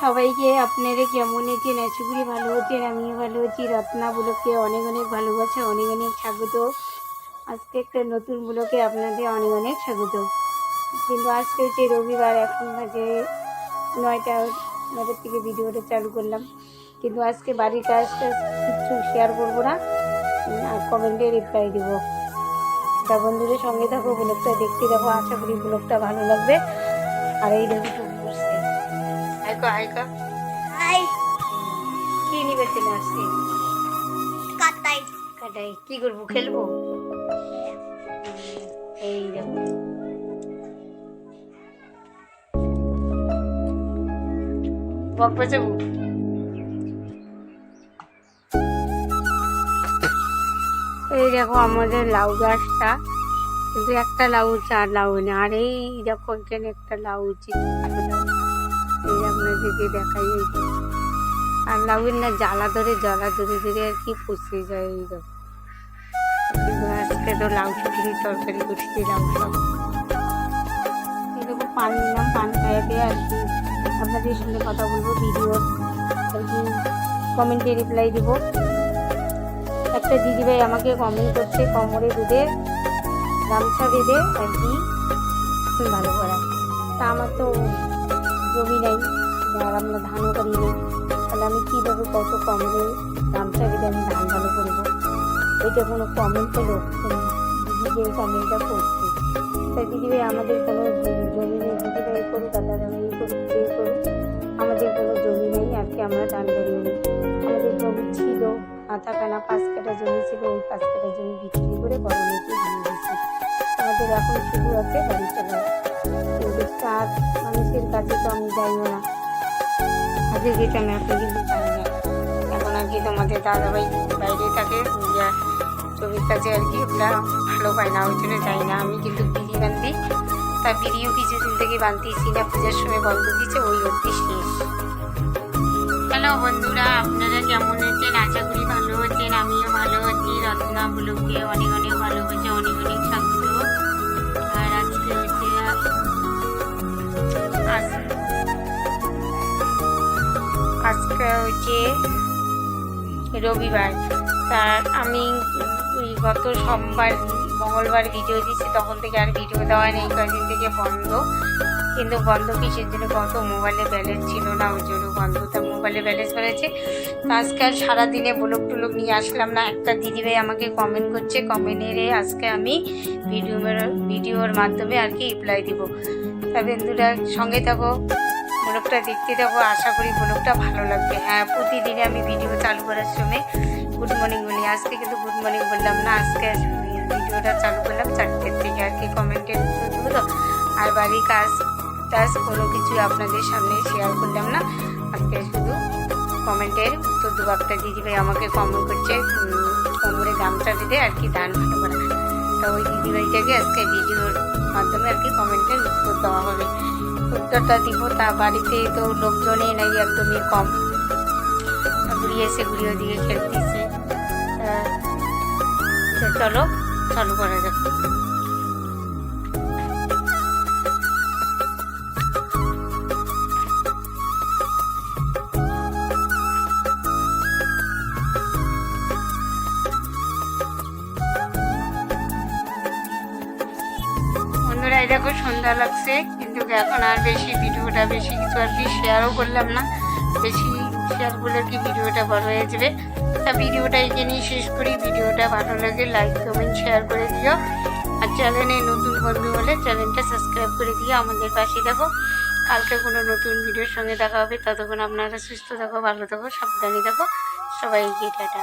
সবাইকে আপনারা কেমন আছেন? আশা ভালো আছেন, আমিও ভালো আছি। রত্না ব্লকে অনেক অনেক ভালোবাসা, অনেক অনেক স্বাগত। আজকে একটা নতুন ব্লকে আপনাদের অনেক অনেক স্বাগত। কিন্তু আজকে হচ্ছে রবিবার, এখন বাজে নয়টা, নয়টার থেকে ভিডিওটা চালু করলাম। কিন্তু আজকে বাড়ির কাজটা কিছু শেয়ার করব না আর কমেন্টে রিপ্লাই দেবো। বন্ধুদের সঙ্গে থাকো, ব্লগটা দেখতে দেখো আশা করি ব্লগটা ভালো লাগবে। আর এই দেখো হাই কি নিবে চলে আসছি। কাটাই। কাটাই। কি করব খেলব? এই দেখো বক বাজাবো? এই দেখো আমাদের লাউ গাছটা। কিন্তু একটা লাউ আর লাউ নেই। আর এই দেখো এখানে একটা লাউ লাউ এই আপনাদেরকে দেখাই এই আর লাউয়ের না জ্বালা ধরে জ্বালা ধরে ধরে আর কি পচে যায় এই আজকে তো লাউ শুকিয়ে তরকারি করছি, লাউ সব এরকম পান নিলাম, পান খাইয়ে আর কি আপনাদের সঙ্গে কথা বলব, ভিডিও আর কি কমেন্টে রিপ্লাই দিব। একটা দিদিভাই আমাকে কমেন্ট করছে, কোমরে বেঁধে গামছা বেঁধে আর কি ভালো করা। তা আমার তো জমি নেই। আর আমরা ধানও করি নেই। তাহলে আমি কীভাবে কত কমরে গামছা বেঁধে আমি ধান ভালো করব এটা কোনো কমেন্ট হলো দিদি যে কমেন্টটা করছে। তাই দিদিভাই আমাদের কোনো জমি নেই। দিদিভাই করুক আল্লাহ আমি এই করুক যে করুক। আমাদের কোনো জমি নেই। আর কি আমরা ধান করি নেই আমাদের জমি ছিল। আধা কানা পাঁচ কাটা জমি ছিল। ওই পাঁচ কাটা জমি বিক্রি করে মেয়েকে দিয়ে দিয়েছি। আমাদের এখন শুরু আছে বাড়ি চলা চার মানুষের কাছে তো আমি যাইও না। আগে যেতাম এখন কিন্তু যাই না এখন আর কি তোমাদের দাদাভাই বাইরে থাকে ছবির কাছে আর কি ওগুলা ভালো পায় না, ওই জন্য যাই না। আমি কিন্তু বিড়ি বান্ধি তা বিড়িও কিছুদিন থেকে বানতেছি না, পূজার সময় বন্ধ দিচ্ছে ওই অবধি শেষ। হ্যালো বন্ধুরা, আপনারা কেমন আছেন? আশা করি ভালো আছেন, আমিও ভালো আছি। রত্না ব্লগকে অনেক অনেক ভালোবাসে অনেক অনেক হচ্ছে রবিবার। তা আমি গত সোমবার, মঙ্গলবার ভিডিও দিচ্ছি তখন থেকে আর ভিডিও দেওয়া নেই, কয়েকদিন থেকে বন্ধ। কিন্তু বন্ধ কিসের জন্য? কত মোবাইলে ব্যালেন্স ছিল না, ওই জন্য বন্ধ। তা মোবাইলে ব্যালেন্স বেড়েছে আজকে আর সারাদিনে ব্লগ টুলক নিয়ে আসলাম না। একটা দিদিভাই আমাকে কমেন্ট করছে কমেন্টেরে আজকে আমি ভিডিওর ভিডিওর মাধ্যমে আর কি রিপ্লাই দিব। তা বন্ধুরা সঙ্গে থাকো। ব্লগটা দেখতে থাকো আশা করি ব্লগটা ভালো লাগবে। হ্যাঁ প্রতিদিনে আমি ভিডিও চালু করার সময় গুড মর্নিং বলি। আজকে কিন্তু গুড মর্নিং বললাম না, আজকে ভিডিওটা চালু করলাম চারটের থেকে আর কি কমেন্টের তো। আর বাড়ির কাজ টাজ কোনো কিছু আপনাদের সামনে শেয়ার করলাম না। আজকে শুধু কমেন্টের উত্তর দেবো একটা দিদিভাই আমাকে কমেন্ট করছে কোমরে গামছা দিতে আর কি ধান ভালো করা। তো ওই দিদিভাইটাকে আজকে ভিডিওর মাধ্যমে আর কি কমেন্টের উত্তর দেওয়া হবে। উত্তরটা দিব, তা বাড়িতে তো লোকজনই নাই, একদমই কম। ঘুরিয়ে এসে ঘুরিয়ে দিয়ে খেলতেছে। চলো, চালু করা যাক। দেখো সন্ধ্যা লাগছে কিন্তু এখন আর বেশি, ভিডিওটা বেশি কিছু আর কি শেয়ারও করলাম না। বেশি শেয়ার করলে কি ভিডিওটা বড় হয়ে যাবে। তা ভিডিওটা এখানেই শেষ করি। ভিডিওটা ভালো লাগে লাইক কমেন্ট শেয়ার করে দিও। আর চ্যানেলে নতুন বন্ধু হলে চ্যানেলটা সাবস্ক্রাইব করে দিও। আমাদের পাশে দেখো কালকে কোনো নতুন ভিডিওর সঙ্গে দেখা হবে। ততক্ষণ আপনারা সুস্থ থাকো, ভালো থাকো, সাবধানে থাকো। সবাইকে টাটা।